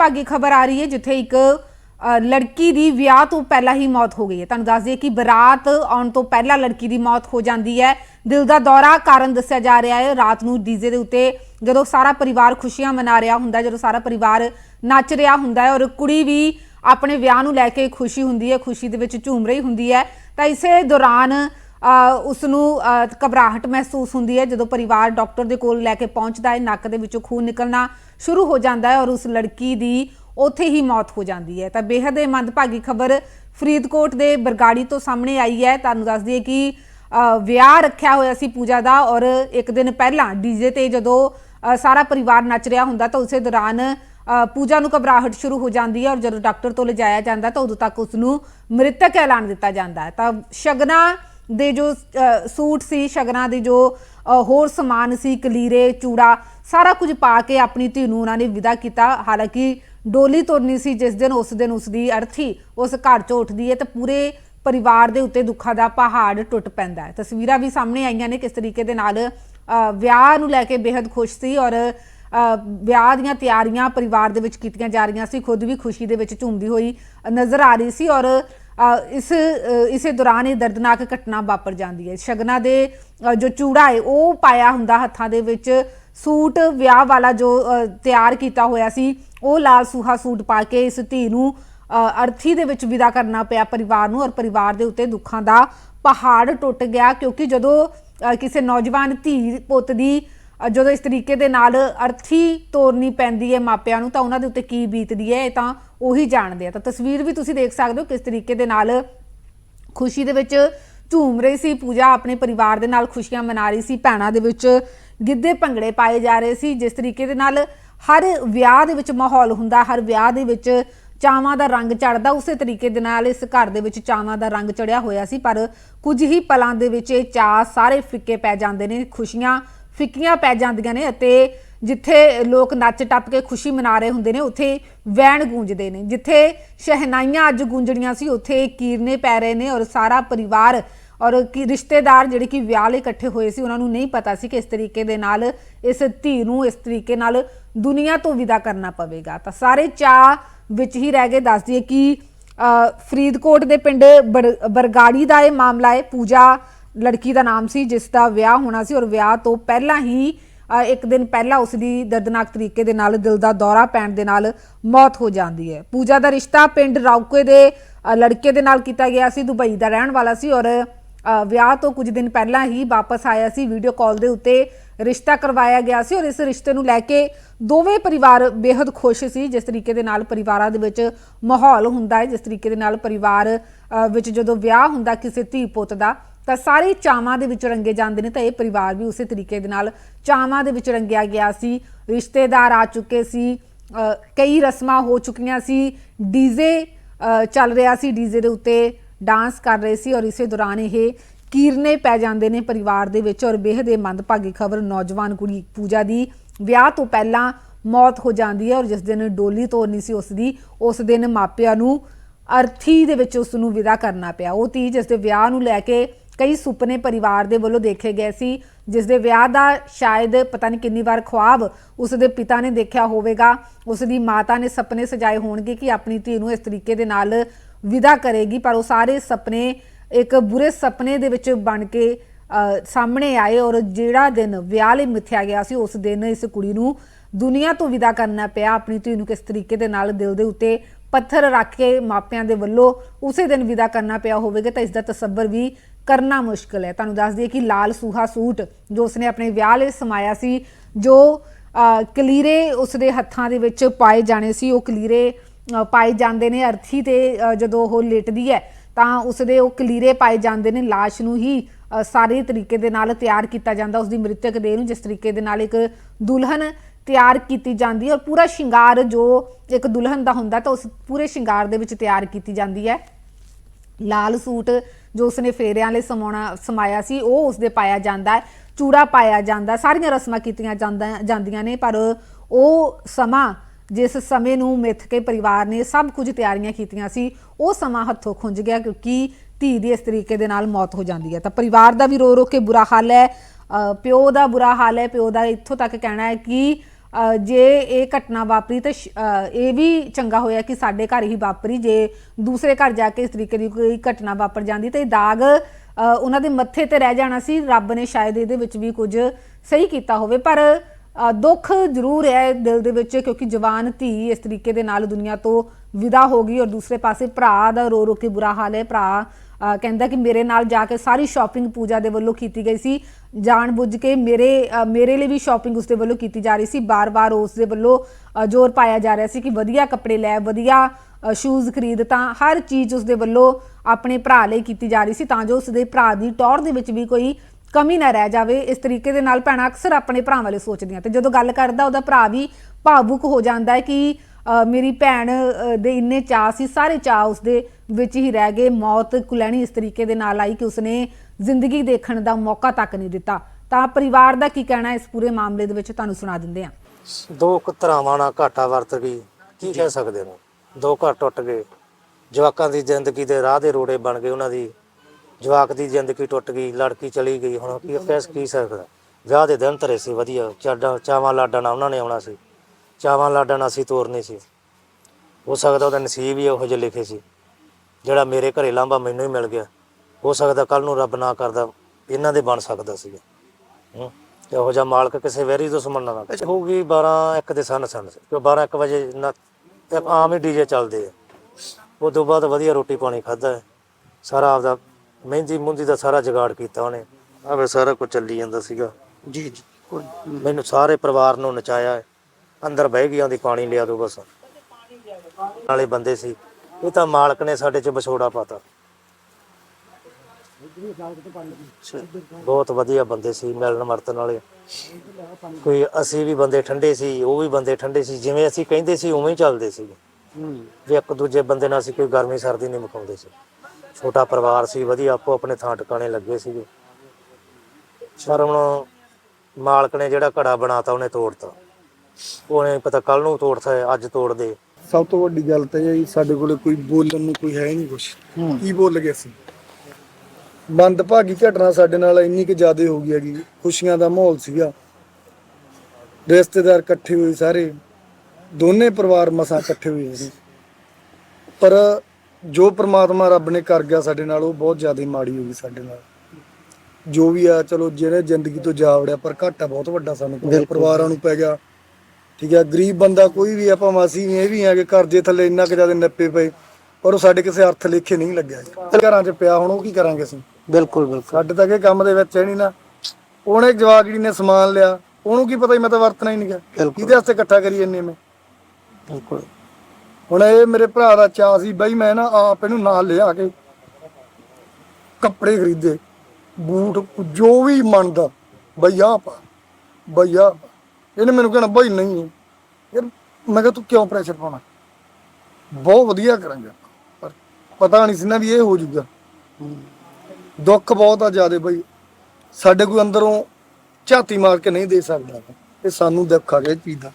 ਮੰਦਭਾਗੀ ਖਬਰ ਆ ਰਹੀ ਹੈ, ਜਿੱਥੇ ਇੱਕ ਲੜਕੀ ਦੀ ਵਿਆਹ ਤੋਂ ਪਹਿਲਾਂ ਹੀ ਮੌਤ ਹੋ ਗਈ ਹੈ। ਤੁਹਾਨੂੰ ਦੱਸ ਦਈਏ ਕਿ ਬਰਾਤ ਆਉਣ ਤੋਂ ਪਹਿਲਾਂ ਲੜਕੀ ਦੀ ਮੌਤ ਹੋ ਜਾਂਦੀ ਹੈ। ਦਿਲ ਦਾ ਦੌਰਾ ਕਾਰਨ ਦੱਸਿਆ ਜਾ ਰਿਹਾ ਹੈ। ਰਾਤ ਨੂੰ ਡੀਜ਼ੇ ਦੇ ਉੱਤੇ ਜਦੋਂ ਸਾਰਾ ਪਰਿਵਾਰ ਖੁਸ਼ੀਆਂ ਮਨਾ ਰਿਹਾ ਹੁੰਦਾ ਜਦੋਂ ਸਾਰਾ ਪਰਿਵਾਰ ਨੱਚ ਰਿਹਾ ਹੁੰਦਾ ਹੈ ਔਰ ਕੁੜੀ ਵੀ ਆਪਣੇ ਵਿਆਹ ਨੂੰ ਲੈ ਕੇ ਖੁਸ਼ੀ ਹੁੰਦੀ ਹੈ, ਖੁਸ਼ੀ ਦੇ ਵਿੱਚ ਝੂਮ ਰਹੀ ਹੁੰਦੀ ਹੈ, ਤਾਂ ਇਸੇ ਦੌਰਾਨ ਉਸ ਨੂੰ ਘਬਰਾਹਟ ਮਹਿਸੂਸ ਹੁੰਦੀ ਹੈ ਜਦੋਂ ਪਰਿਵਾਰ ਡਾਕਟਰ ਦੇ ਕੋਲ ਲੈ ਕੇ ਪਹੁੰਚਦਾ ਹੈ, ਨੱਕ ਦੇ ਵਿੱਚੋਂ ਖੂਨ ਨਿਕਲਣਾ ਸ਼ੁਰੂ ਹੋ ਜਾਂਦਾ ਹੈ ਔਰ ਉਸ ਲੜਕੀ ਦੀ ਉੱਥੇ ਹੀ ਮੌਤ ਹੋ ਜਾਂਦੀ ਹੈ। ਤਾਂ ਬੇਹੱਦ ਇਹ ਮੰਦਭਾਗੀ ਖਬਰ ਫਰੀਦਕੋਟ ਦੇ ਬਰਗਾੜੀ ਤੋਂ ਸਾਹਮਣੇ ਆਈ ਹੈ। ਤੁਹਾਨੂੰ ਦੱਸ ਦਈਏ ਕਿ ਵਿਆਹ ਰੱਖਿਆ ਹੋਇਆ ਸੀ ਪੂਜਾ ਦਾ ਔਰ ਇੱਕ ਦਿਨ ਪਹਿਲਾਂ ਡੀਜੇ ਤੇ ਜਦੋਂ ਸਾਰਾ ਪਰਿਵਾਰ ਨੱਚ ਰਿਹਾ ਹੁੰਦਾ ਤਾਂ ਉਸੇ ਦੌਰਾਨ ਪੂਜਾ ਨੂੰ ਘਬਰਾਹਟ ਸ਼ੁਰੂ ਹੋ ਜਾਂਦੀ ਹੈ ਔਰ ਜਦੋਂ ਡਾਕਟਰ ਤੋਂ ਲਿਜਾਇਆ ਜਾਂਦਾ ਤਾਂ ਉਦੋਂ ਤੱਕ ਉਸ ਨੂੰ ਮ੍ਰਿਤਕ ਐਲਾਨ ਦਿੱਤਾ ਜਾਂਦਾ ਹੈ। ਤਾਂ ਸ਼ਗਨਾ ਦੇ ਜੋ ਸੂਟ ਸੀ, ਸ਼ਗਨਾਂ ਦੇ ਜੋ ਹੋਰ ਸਮਾਨ ਸੀ, ਕਲੀਰੇ, ਚੂੜਾ, ਸਾਰਾ ਕੁਝ ਪਾ ਕੇ ਆਪਣੀ ਧੀ ਨੂੰ ਉਹਨਾਂ ਨੇ ਵਿਦਾ ਕੀਤਾ। ਹਾਲਾਂਕਿ ਡੋਲੀ ਤੁਰਨੀ ਸੀ, ਜਿਸ ਦਿਨ, ਉਸ ਦਿਨ ਉਸ ਦੀ ਅਰਥੀ ਉਸ ਘਰ ਚੋਂ ਉੱਠਦੀ ਹੈ ਤੇ ਪੂਰੇ ਪਰਿਵਾਰ ਦੇ ਉੱਤੇ ਦੁੱਖਾਂ ਦਾ ਪਹਾੜ ਟੁੱਟ ਪੈਂਦਾ ਹੈ ਤਸਵੀਰਾਂ ਵੀ ਸਾਹਮਣੇ ਆਈਆਂ ਨੇ ਕਿਸ ਤਰੀਕੇ ਦੇ ਨਾਲ ਵਿਆਹ ਨੂੰ ਲੈ ਕੇ ਬੇहद ਖੁਸ਼ ਸੀ ਔਰ ਵਿਆਹ ਦੀਆਂ ਤਿਆਰੀਆਂ ਪਰਿਵਾਰ ਦੇ ਵਿੱਚ ਕੀਤੀਆਂ ਜਾ ਰਹੀਆਂ ਸੀ। ਖੁਦ ਵੀ ਖੁਸ਼ੀ ਦੇ ਵਿੱਚ ਝੂਮਦੀ ਹੋਈ ਨਜ਼ਰ ਆ ਰਹੀ ਸੀ ਔਰ ਇਸ ਇਸੇ ਦੌਰਾਨ ਇਹ ਦਰਦਨਾਕ ਘਟਨਾ ਵਾਪਰ ਜਾਂਦੀ ਹੈ। ਸ਼ਗਨਾ ਦੇ ਜੋ ਚੂੜਾ ਹੈ ਉਹ ਪਾਇਆ ਹੁੰਦਾ ਹੱਥਾਂ ਦੇ ਵਿੱਚ। ਸੂਟ ਵਿਆਹ ਵਾਲਾ ਜੋ ਤਿਆਰ ਕੀਤਾ ਹੋਇਆ ਸੀ ਉਹ ਲਾਲ ਸੂਹਾ ਸੂਟ ਪਾ ਕੇ ਇਸ ਧੀ ਨੂੰ ਅ, ਅਰਥੀ ਦੇ ਵਿੱਚ ਵਿਦਾ ਕਰਨਾ ਪਿਆ। ਪਰਿਵਾਰ ਨੂੰ ਔਰ ਪਰਿਵਾਰ ਦੇ ਉੱਤੇ ਦੁੱਖਾਂ ਦਾ ਪਹਾੜ ਟੁੱਟ ਗਿਆ ਕਿਉਂਕਿ ਜਦੋਂ ਅ, ਕਿਸੇ ਨੌਜਵਾਨ ਧੀ ਪੁੱਤ ਦੀ ਜਦੋਂ ਇਸ ਤਰੀਕੇ ਦੇ ਨਾਲ ਅਰਥੀ ਤੋਰਨੀ ਪੈਂਦੀ ਹੈ ਮਾਪਿਆਂ ਨੂੰ, ਤਾਂ ਉਹਨਾਂ ਦੇ ਉੱਤੇ ਕੀ ਬੀਤਦੀ ਹੈ, ਇਹ ਤਾਂ ਉਹੀ ਜਾਣਦੇ ਆ। ਤਾਂ ਤਸਵੀਰ ਵੀ ਤੁਸੀਂ ਦੇਖ ਸਕਦੇ ਹੋ ਕਿਸ ਤਰੀਕੇ ਦੇ ਨਾਲ ਖੁਸ਼ੀ ਦੇ ਵਿੱਚ ਝੂਮ ਰਹੀ ਸੀ, ਪੂਜਾ ਆਪਣੇ ਪਰਿਵਾਰ ਦੇ ਨਾਲ ਖੁਸ਼ੀਆਂ ਮਨਾ ਰਹੀ ਸੀ, ਭੈਣਾਂ ਦੇ ਵਿੱਚ ਗਿੱਧੇ ਭੰਗੜੇ ਪਾਏ ਜਾ ਰਹੇ ਸੀ, ਜਿਸ ਤਰੀਕੇ ਦੇ ਨਾਲ ਹਰ ਵਿਆਹ ਦੇ ਵਿੱਚ ਮਾਹੌਲ ਹੁੰਦਾ, ਹਰ ਵਿਆਹ ਦੇ ਵਿੱਚ ਚਾਵਾਂ ਦਾ ਰੰਗ ਚੜਦਾ ਉਸੇ ਤਰੀਕੇ ਦੇ ਨਾਲ ਇਸ ਘਰ ਦੇ ਵਿੱਚ ਚਾਵਾਂ ਦਾ ਰੰਗ ਚੜਿਆ ਹੋਇਆ ਸੀ, ਪਰ ਕੁਝ ਹੀ ਪਲਾਂ ਦੇ ਵਿੱਚ ਇਹ ਚਾਹ ਸਾਰੇ ਫਿੱਕੇ ਪੈ ਜਾਂਦੇ ਨੇ, ਖੁਸ਼ੀਆਂ ਫਿੱਕੀਆਂ ਪੈ ਜਾਂਦੀਆਂ ਨੇ ਅਤੇ ਜਿੱਥੇ ਲੋਕ ਨੱਚ ਟੱਪ ਕੇ ਖੁਸ਼ੀ ਮਨਾ ਰਹੇ ਹੁੰਦੇ ਨੇ, ਉੱਥੇ ਵੈਣ ਗੂੰਜਦੇ ਨੇ। ਜਿੱਥੇ ਸ਼ਹਿਨਾਈਆਂ ਅੱਜ ਗੂੰਜਣੀਆਂ ਸੀ, ਉੱਥੇ ਕੀਰਨੇ ਪੈ ਰਹੇ ਨੇ ਔਰ ਸਾਰਾ ਪਰਿਵਾਰ ਔਰ ਕਿ ਰਿਸ਼ਤੇਦਾਰ ਜਿਹੜੇ ਕਿ ਵਿਆਹ ਲਈ ਇਕੱਠੇ ਹੋਏ ਸੀ, ਉਹਨਾਂ ਨੂੰ ਨਹੀਂ ਪਤਾ ਸੀ ਕਿ ਇਸ ਤਰੀਕੇ ਦੇ ਨਾਲ ਇਸ ਧੀ ਨੂੰ ਇਸ ਤਰੀਕੇ ਨਾਲ ਦੁਨੀਆ ਤੋਂ ਵਿਦਾ ਕਰਨਾ ਪਵੇਗਾ। ਤਾਂ ਸਾਰੇ ਚਾਹ ਵਿੱਚ ਹੀ ਰਹਿ ਗਏ। ਦੱਸ ਦਈਏ ਕਿ ਫਰੀਦਕੋਟ ਦੇ ਪਿੰਡ ਬਰ- ਬਰਗਾੜੀ ਦਾ ਇਹ ਮਾਮਲਾ ਹੈ। ਪੂਜਾ ਲੜਕੀ ਦਾ ਨਾਮ ਸੀ, ਜਿਸ ਦਾ ਵਿਆਹ ਹੋਣਾ ਸੀ ਔਰ ਵਿਆਹ ਤੋਂ ਪਹਿਲਾਂ ਹੀ ਇੱਕ ਦਿਨ ਪਹਿਲਾਂ ਉਸ ਦੀ ਦਰਦਨਾਕ ਤਰੀਕੇ ਦੇ ਨਾਲ ਦਿਲ ਦਾ ਦੌਰਾ ਪੈਣ ਦੇ ਨਾਲ ਮੌਤ ਹੋ ਜਾਂਦੀ ਹੈ। ਪੂਜਾ ਦਾ ਰਿਸ਼ਤਾ ਪਿੰਡ ਰੌਕੇ ਦੇ ਲੜਕੇ ਦੇ ਨਾਲ ਕੀਤਾ ਗਿਆ ਸੀ, ਦੁਬਈ ਦਾ ਰਹਿਣ ਵਾਲਾ ਸੀ ਔਰ ਵਿਆਹ ਤੋਂ ਕੁਝ ਦਿਨ ਪਹਿਲਾਂ ਹੀ ਵਾਪਸ ਆਇਆ ਸੀ, ਵੀਡੀਓ ਕਾਲ ਦੇ ਉੱਤੇ ਰਿਸ਼ਤਾ ਕਰਵਾਇਆ ਗਿਆ ਸੀ ਔਰ ਇਸ ਰਿਸ਼ਤੇ ਨੂੰ ਲੈ ਕੇ ਦੋਵੇਂ ਪਰਿਵਾਰ ਬੇहद ਖੁਸ਼ ਸੀ, ਜਿਸ ਤਰੀਕੇ ਦੇ ਨਾਲ ਪਰਿਵਾਰਾਂ ਦੇ ਵਿੱਚ ਮਾਹੌਲ ਹੁੰਦਾ ਹੈ, ਜਿਸ ਤਰੀਕੇ ਦੇ ਨਾਲ ਪਰਿਵਾਰ ਵਿੱਚ ਜਦੋਂ ਵਿਆਹ ਹੁੰਦਾ ਕਿਸੇ ਧੀ ਪੁੱਤ ਦਾ ਤਾਂ ਸਾਰੇ ਚਾਵਾਂ ਦੇ ਵਿੱਚ ਰੰਗੇ ਜਾਂਦੇ ਨੇ ਤਾਂ ਇਹ ਪਰਿਵਾਰ ਵੀ ਉਸੇ ਤਰੀਕੇ ਦੇ ਨਾਲ ਚਾਵਾਂ ਦੇ ਵਿੱਚ ਰੰਗਿਆ ਗਿਆ ਸੀ। ਰਿਸ਼ਤੇਦਾਰ ਆ ਚੁੱਕੇ ਸੀ। ਕਈ ਰਸਮਾਂ ਹੋ ਚੁੱਕੀਆਂ ਸੀ। ਡੀਜ਼ੇ ਚੱਲ ਰਿਹਾ ਸੀ। ਡੀਜ਼ੇ ਦੇ ਉੱਤੇ ਡਾਂਸ ਕਰ ਰਹੇ ਸੀ ਔਰ ਇਸੇ ਦੌਰਾਨ ਇਹ ਕੀਰਨੇ ਪੈ ਜਾਂਦੇ ਨੇ ਪਰਿਵਾਰ ਦੇ ਵਿੱਚ ਔਰ ਬੇਹਦ ਇਹ ਮੰਦਭਾਗੀ ਖਬਰ ਨੌਜਵਾਨ ਕੁੜੀ ਪੂਜਾ ਦੀ ਵਿਆਹ ਤੋਂ ਪਹਿਲਾਂ ਮੌਤ ਹੋ ਜਾਂਦੀ ਹੈ ਔਰ ਜਿਸ ਦਿਨ ਡੋਲੀ ਤੋਰਨੀ ਸੀ ਉਸ ਦੀ, ਉਸ ਦਿਨ ਮਾਪਿਆਂ ਨੂੰ ਅਰਥੀ ਦੇ ਵਿੱਚ ਉਸ ਨੂੰ ਵਿਦਾ ਕਰਨਾ ਪਿਆ। ਉਹ ਧੀ ਜਿਸ ਦੇ ਵਿਆਹ ਨੂੰ ਲੈ ਕੇ ਕਈ ਸੁਪਨੇ ਪਰਿਵਾਰ ਦੇ ਵੱਲੋਂ ਦੇਖੇ ਗਏ ਸੀ ਜਿਸ ਦੇ ਵਿਆਹ ਦਾ ਸ਼ਾਇਦ ਪਤਾ ਨਹੀਂ ਕਿੰਨੀ ਵਾਰ ਖੁਆਬ ਉਸ ਦੇ ਪਿਤਾ ਨੇ ਦੇਖਿਆ ਹੋਵੇਗਾ। ਉਸ ਦੀ ਮਾਤਾ ਨੇ ਸੁਪਨੇ ਸਜਾਏ ਹੋਣਗੇ ਕਿ ਆਪਣੀ ਧੀ ਨੂੰ ਇਸ ਤਰੀਕੇ ਦੇ ਨਾਲ ਵਿਦਾ ਕਰੇਗੀ ਪਰ ਉਹ ਸਾਰੇ ਸੁਪਨੇ ਇੱਕ ਬੁਰੇ ਸੁਪਨੇ ਦੇ ਵਿੱਚ ਬਣ ਕੇ ਅ, ਸਾਹਮਣੇ ਆਏ ਔਰ ਜਿਹੜਾ ਦਿਨ ਵਿਆਹ ਲਈ ਮਿੱਥਿਆ ਗਿਆ ਸੀ ਉਸ ਦਿਨ ਇਸ ਕੁੜੀ ਨੂੰ ਦੁਨੀਆ ਤੋਂ ਵਿਦਾ ਕਰਨਾ ਪਿਆ। ਆਪਣੀ ਧੀ ਨੂੰ ਕਿਸ ਤਰੀਕੇ ਦੇ ਨਾਲ ਦਿਲ ਦੇ ਉੱਤੇ ਪੱਥਰ ਰੱਖ ਕੇ ਮਾਪਿਆਂ ਦੇ ਵੱਲੋਂ ਉਸੇ ਦਿਨ ਵਿਦਾ ਕਰਨਾ ਪਿਆ ਹੋਵੇਗਾ ਤਾਂ ਇਸ ਦਾ ਤਸੱਵਰ ਵੀ ਕਰਨਾ ਮੁਸ਼ਕਲ ਹੈ। ਤੁਹਾਨੂੰ ਦੱਸ ਦਈਏ ਕਿ ਲਾਲ ਸੂਹਾ ਸੂਟ ਜੋ ਉਸਨੇ ਆਪਣੇ ਵਿਆਹ ਲਈ ਸਮਾਇਆ ਸੀ, ਜੋ ਕਲੀਰੇ ਉਸਦੇ ਹੱਥਾਂ ਦੇ ਵਿੱਚ ਪਾਏ ਜਾਣੇ ਸੀ, ਉਹ ਕਲੀਰੇ ਪਾਏ ਜਾਂਦੇ ਨੇ ਅਰਥੀ ਤੇ ਜਦੋਂ ਉਹ ਲੇਟਦੀ ਹੈ, ਤਾਂ ਉਸਦੇ ਉਹ ਕਲੀਰੇ ਪਾਏ ਜਾਂਦੇ ਨੇ লাশ ਨੂੰ ਹੀ ਸਾਰੇ ਤਰੀਕੇ ਦੇ ਨਾਲ ਤਿਆਰ ਕੀਤਾ ਜਾਂਦਾ, ਉਸਦੀ ਮ੍ਰਿਤਕ ਦੇਹ ਨੂੰ ਜਿਸ ਤਰੀਕੇ ਦੇ ਨਾਲ ਇੱਕ ਦੁਲਹਨ ਤਿਆਰ ਕੀਤੀ ਜਾਂਦੀ ਹੈ ਔਰ ਪੂਰਾ ਸ਼ਿੰਗਾਰ ਜੋ ਇੱਕ ਦੁਲਹਨ ਦਾ ਹੁੰਦਾ, ਤਾਂ ਉਸ ਪੂਰੇ ਸ਼ਿੰਗਾਰ ਦੇ ਵਿੱਚ ਤਿਆਰ ਕੀਤੀ ਜਾਂਦੀ ਹੈ। ਲਾਲ ਸੂਟ ਜੋ ਉਸਨੇ ਫੇਰਿਆਂ ਲਈ ਸਮਾਉਣਾ ਸਮਾਇਆ ਸੀ ਉਹ ਉਸਦੇ ਪਾਇਆ ਜਾਂਦਾ ਹੈ ਚੂੜਾ ਪਾਇਆ ਜਾਂਦਾ ਸਾਰੀਆਂ ਰਸਮਾਂ ਕੀਤੀਆਂ ਜਾਂਦਾ ਜਾਂਦੀਆਂ ਨੇ ਪਰ ਉਹ ਸਮਾਂ ਜਿਸ ਸਮੇਂ ਨੂੰ ਮਿੱਥ ਕੇ ਪਰਿਵਾਰ ਨੇ ਸਭ ਕੁਝ ਤਿਆਰੀਆਂ ਕੀਤੀਆਂ ਸੀ ਉਹ ਸਮਾਂ ਹੱਥੋਂ ਖੁੰਝ ਗਿਆ ਕਿਉਂਕਿ ਧੀ ਦੀ ਇਸ ਤਰੀਕੇ ਦੇ ਨਾਲ ਮੌਤ ਹੋ ਜਾਂਦੀ ਹੈ। ਤਾਂ ਪਰਿਵਾਰ ਦਾ ਵੀ ਰੋ ਰੋ ਕੇ ਬੁਰਾ ਹਾਲ ਹੈ ਅ, ਪਿਓ ਦਾ ਬੁਰਾ ਹਾਲ ਹੈ ਪਿਓ ਦਾ ਇੱਥੋਂ ਤੱਕ ਕਹਿਣਾ ਹੈ ਕਿ ਜੇ ਇਹ ਘਟਨਾ ਵਾਪਰੀ ਤਾਂ ਇਹ ਵੀ ਚੰਗਾ ਹੋਇਆ ਕਿ ਸਾਡੇ ਘਰ ਹੀ ਵਾਪਰੀ। ਜੇ ਦੂਸਰੇ ਘਰ ਜਾ ਕੇ ਇਸ ਤਰੀਕੇ ਦੀ ਕੋਈ ਘਟਨਾ ਵਾਪਰ ਜਾਂਦੀ ਤੇ ਇਹ ਦਾਗ ਉਹਨਾਂ ਦੇ ਮੱਥੇ ਤੇ ਰਹਿ ਜਾਣਾ ਸੀ। ਰੱਬ ਨੇ ਸ਼ਾਇਦ ਇਹਦੇ ਵਿੱਚ ਵੀ ਕੁਝ ਸਹੀ ਕੀਤਾ ਹੋਵੇ। ਪਰ ਦੁੱਖ ਜ਼ਰੂਰ ਹੈ ਦਿਲ ਦੇ ਵਿੱਚ ਕਿਉਂਕਿ ਜਵਾਨ ਧੀ ਇਸ ਤਰੀਕੇ ਦੇ ਨਾਲ ਦੁਨੀਆ ਤੋਂ ਵਿਦਾ ਹੋ ਗਈ ਔਰ ਦੂਸਰੇ ਪਾਸੇ ਭਰਾ ਦਾ ਰੋ ਰੋ ਕੇ ਬੁਰਾ ਹਾਲ ਹੈ। ਭਰਾ ਕਹਿੰਦਾ ਕਿ ਮੇਰੇ ਨਾਲ ਜਾ ਕੇ ਸਾਰੀ ਸ਼ਾਪਿੰਗ ਪੂਜਾ ਦੇ ਵੱਲੋਂ ਕੀਤੀ ਗਈ ਸੀ। ਜਾਣ ਬੁੱਝ ਕੇ ਮੇਰੇ ਮੇਰੇ ਲਈ ਵੀ ਸ਼ਾਪਿੰਗ ਉਸਦੇ ਵੱਲੋਂ ਕੀਤੀ ਜਾ ਰਹੀ ਸੀ। ਬਾਰ-ਬਾਰ ਉਸ ਦੇ ਵੱਲੋਂ ਜ਼ੋਰ ਪਾਇਆ ਜਾ ਰਿਹਾ ਸੀ ਕਿ ਵਧੀਆ ਕੱਪੜੇ ਲੈ, ਵਧੀਆ ਸ਼ੂਜ਼ ਖਰੀਦ ਤਾਂ ਹਰ ਚੀਜ਼ ਉਸਦੇ ਵੱਲੋਂ ਆਪਣੇ ਭਰਾ ਲਈ ਕੀਤੀ ਜਾ ਰਹੀ ਸੀ ਤਾਂ ਜੋ ਉਸਦੇ ਭਰਾ ਦੀ ਟੌਰ ਦੇ ਵਿੱਚ ਵੀ ਕੋਈ ਕਮੀ ਨਾ ਰਹਿ ਜਾਵੇ। ਇਸ ਤਰੀਕੇ ਦੇ ਨਾਲ ਭੈਣਾਂ ਅਕਸਰ ਆਪਣੇ ਭਰਾਵਾਂ ਲਈ ਸੋਚਦੀਆਂ ਤੇ ਜਦੋਂ ਗੱਲ ਕਰਦਾ ਉਹਦਾ ਭਰਾ ਵੀ ਭਾਵੁਕ ਹੋ ਜਾਂਦਾ ਹੈ ਕਿ ਮੇਰੀ ਭੈਣ ਦੇ ਇੰਨੇ ਚਾਅ ਸੀ ਸਾਰੇ ਚਾਅ ਉਸਦੇ ਵਿੱਚ ਹੀ ਰਹਿ ਗਏ। ਮੌਤ ਕੁਲੈਣੀ ਇਸ ਤਰੀਕੇ ਦੇ ਨਾਲ ਆਈ ਕਿ ਉਸਨੇ ਜ਼ਿੰਦਗੀ ਦੇਖਣ ਦਾ ਮੌਕਾ ਤੱਕ ਨਹੀਂ ਦਿੱਤਾ। ਤਾਂ ਪਰਿਵਾਰ ਦਾ ਕੀ ਕਹਿਣਾ ਇਸ ਪੂਰੇ ਮਾਮਲੇ ਦੇ ਵਿੱਚ ਤੁਹਾਨੂੰ ਸੁਣਾ ਦਿੰਦੇ ਹਾਂ। ਦੋ ਕੁ ਧਰਾਵਾਂ ਨਾਲ ਘਾਟਾ ਵਰਤ ਗਈ। ਕੀ ਕਹਿ ਸਕਦੇ ਨੇ ਦੋ ਘਰ ਟੁੱਟ ਗਏ। ਜਵਾਕਾਂ ਦੀ ਜ਼ਿੰਦਗੀ ਦੇ ਰਾਹ ਦੇ ਰੋੜੇ ਬਣ ਗਏ ਉਹਨਾਂ ਦੀ। ਜਵਾਕ ਦੀ ਜ਼ਿੰਦਗੀ ਟੁੱਟ ਗਈ ਲੜਕੀ ਚਲੀ ਗਈ। ਹੁਣ ਕੀ ਕਹਿ ਕੀ ਸਕਦਾ? ਵਿਆਹ ਦੇ ਦਿਨ ਧਰੇ ਸੀ ਵਧੀਆ। ਚਾਡਾ ਚਾਵਾਂ ਲਾਡਾਂ ਨਾਲ ਉਹਨਾਂ ਨੇ ਆਉਣਾ ਸੀ। ਚਾਵਾਂ ਲਾਡਾਂ ਨਾਲ ਅਸੀਂ ਤੋਰਨੀ ਸੀ। ਹੋ ਸਕਦਾ ਉਹਦਾ ਨਸੀਬ ਹੀ ਉਹੋ ਜਿਹਾ ਲਿਖੇ ਸੀ ਜਿਹੜਾ ਮੇਰੇ ਘਰੇ ਲਾਂਭਾ ਮੈਨੂੰ ਹੀ ਮਿਲ ਗਿਆ। ਹੋ ਸਕਦਾ ਕੱਲ ਨੂੰ ਰੱਬ ਨਾ ਕਰਦਾ ਇਹਨਾਂ ਦੇ ਬਣ ਸਕਦਾ ਸੀ। ਹੂੰ ਤੇ ਉਹੋ ਜਿਹਾ ਮਾਲਕ ਕਿਸੇ ਵੈਰੀ ਦੁਸ਼ਮਣ ਨਾਲ ਨਾ ਹੋਊਗੀ 12 1 ਦੇ ਸਨ ਸਨ ਕਿਉਂ 12 1 ਵਜੇ ਨਾ ਤੇ ਆਮ ਹੀ ਡੀਜੇ ਚੱਲਦੇ ਆ। ਉਸ ਤੋਂ ਬਾਅਦ ਵਧੀਆ ਰੋਟੀ ਪਾਣੀ ਖਾਦਾ ਸਾਰਾ ਆਪਦਾ ਮਹਿੰਦੀ ਮੁੰਦੀ ਦਾ ਸਾਰਾ ਜੁਗਾੜ ਕੀਤਾ ਉਹਨੇ। ਆਵੇ ਸਾਰਾ ਕੁਝ ਚੱਲੀ ਜਾਂਦਾ ਸੀਗਾ। ਜੀ ਜੀ। ਮੈਨੂੰ ਸਾਰੇ ਪਰਿਵਾਰ ਨੂੰ ਨਚਾਇਆ। ਅੰਦਰ ਬਹਿ ਗਿਆ ਦੀ ਪਾਣੀ ਲਿਆ ਦੋ ਬਸ। ਨਾਲੇ ਬੰਦੇ ਸੀ। ਇਹ ਤਾਂ ਮਾਲਕ ਨੇ ਸਾਡੇ 'ਚ ਵਿਛੋੜਾ ਪਾਤਾ। ਬਹੁਤ ਵਧੀਆ ਬੰਦੇ ਸੀ, ਮਿਲਣ ਵਰਤਣ ਵਾਲੇ। ਕੋਈ ਅਸੀਂ ਵੀ ਬੰਦੇ ਠੰਡੇ ਸੀ, ਉਹ ਵੀ ਬੰਦੇ ਠੰਡੇ ਸੀ। ਜਿਵੇਂ ਅਸੀਂ ਕਹਿੰਦੇ ਸੀ, ਉਵੇਂ ਹੀ ਚੱਲਦੇ ਸੀ। ਵੀ ਇੱਕ ਦੂਜੇ ਬੰਦੇ ਨਾਲ ਅਸੀਂ ਕੋਈ ਗਰਮੀ ਸਰਦੀ ਨਹੀਂ ਮੁਕਾਉਂਦੇ ਸੀ। ਛੋਟਾ ਪਰਿਵਾਰ ਸੀ, ਵਧੀਆ ਆਪੋ ਆਪਣੇ ਥਾਂ ਟਿਕਾਣੇ ਲੱਗੇ ਸੀਗੇ। ਸਰਮ ਮਾਲਕ ਨੇ ਜਿਹੜਾ ਘੜਾ ਬਣਾਤਾ, ਉਹਨੇ ਤੋੜਤਾ। ਉਹਨੇ ਪਤਾ ਕੱਲ ਨੂੰ ਤੋੜਤਾ ਹੈ, ਅੱਜ ਤੋੜ ਦੇ ਸਭ ਤੋਂ ਵੱਡੀ ਗੱਲ ਤਾਂ ਇਹ ਹੈ ਜੀ, ਸਾਡੇ ਕੋਲੇ ਕੋਈ ਬੋਲਣ ਨੂੰ ਕੋਈ ਹੈ ਹੀ ਨਹੀਂ ਕੁਛ। ਕੀ ਬੋਲ ਗਏ ਸੀ ਮੰਦਭਾਗੀ ਘਟਨਾ ਸਾਡੇ ਨਾਲ ਇੰਨੀ ਕਿ ਜ਼ਿਆਦਾ ਹੋ ਗਈ ਹੈਗੀ ਖੁਸ਼ੀਆਂ ਦਾ ਮਾਹੌਲ ਸੀਗਾ। ਰਿਸ਼ਤੇਦਾਰ ਇਕੱਠੇ ਹੋਏ ਸਾਰੇ ਦੋਨੇ ਪਰਿਵਾਰ ਮਸਾਂ ਇਕੱਠੇ ਹੋਏ ਸੀ ਪਰ ਜੋ ਪ੍ਰਮਾਤਮਾ ਰੱਬ ਨੇ ਕਰ ਗਿਆ ਸਾਡੇ ਨਾਲ ਉਹ ਬਹੁਤ ਜ਼ਿਆਦਾ ਮਾੜੀ ਹੋ ਗਈ ਸਾਡੇ ਨਾਲ। ਜੋ ਵੀ ਆ ਚਲੋ ਜਿਹੜੇ ਜ਼ਿੰਦਗੀ ਤੋਂ ਜਾ ਵੜਿਆ ਪਰ ਘਾਟਾ ਬਹੁਤ ਵੱਡਾ ਸਾਨੂੰ ਪਰਿਵਾਰਾਂ ਨੂੰ ਪੈ ਗਿਆ। ਠੀਕ ਹੈ ਗਰੀਬ ਬੰਦਾ ਕੋਈ ਵੀ ਆ ਭਾਵੇਂ ਅਸੀਂ ਵੀ ਇਹ ਵੀ ਆ ਕਿ ਕਰਜ਼ੇ ਥੱਲੇ ਇੰਨਾ ਕਿ ਜ਼ਿਆਦਾ ਨੱਪੇ ਪਏ ਪਰ ਉਹ ਸਾਡੇ ਕਿਸੇ ਅਰਥ ਲੇਖੇ ਨਹੀਂ ਲੱਗਿਆ ਜੀ। ਘਰਾਂ 'ਚ ਪਿਆ ਹੁਣ ਉਹ ਕੀ ਕਰਾਂਗੇ ਅਸੀਂ ਬਿਲਕੁਲ ਬਿਲਕੁਲ ਸਾਡੇ ਤਾਂ ਇਹ ਕੰਮ ਦੇ ਵਿੱਚ ਹੈ ਨਹੀਂ ਨਾ ਉਹਨੇ ਜਵਾਕ ਜਿਹੜੀ ਨੇ ਸਮਾਨ ਲਿਆ ਉਹਨੂੰ ਕੀ ਪਤਾ ਸੀ ਮੈਂ ਤਾਂ ਵਰਤਣਾ ਹੀ ਨਹੀਂ ਗਿਆ ਬਿਲਕੁਲ। ਕਿਹਦੇ ਵਾਸਤੇ ਇਕੱਠਾ ਕਰੀ ਜੰਨੇ ਮੈਂ ਬਿਲਕੁਲ ਹੁਣ ਇਹ ਮੇਰੇ ਭਰਾ ਦਾ ਚਾਅ ਸੀ ਬਈ ਮੈਂ ਨਾ ਆਪ ਇਹਨੂੰ ਨਾਲ ਲਿਆ ਕੇ ਕੱਪੜੇ ਖਰੀਦੇ ਬੂਟ ਜੋ ਵੀ ਮੰਨਦਾ ਬਈ ਆਹ ਪਾ ਬਈ ਆਹ ਪਾ। ਇਹਨੇ ਮੈਨੂੰ ਕਹਿਣਾ, ਬਈ ਨਹੀਂ ਯਾਰ ਮੈਂ ਕਿਹਾ, ਤੂੰ ਕਿਉਂ ਪ੍ਰੈਸ਼ਰ ਪਾਉਣਾ? ਬਹੁਤ ਵਧੀਆ ਕਰਾਂਗੇ ਪਰ ਪਤਾ ਨਹੀਂ ਸੀ ਨਾ ਵੀ ਇਹ ਹੋ ਜਾਊਗਾ ਦੁੱਖ ਬਹੁਤ ਆ ਜਿਆਦੇ ਬਈ। ਸਾਡੇ ਕੋਈ ਅੰਦਰੋਂ ਝਾਤੀ ਮਾਰ ਕੇ ਨਹੀਂ ਦੇ ਸਕਦਾ। ਇਹ ਸਾਨੂੰ ਦੁੱਖ ਆ ਗਿਆ ਇਹ ਚੀਜ਼ ਦਾ।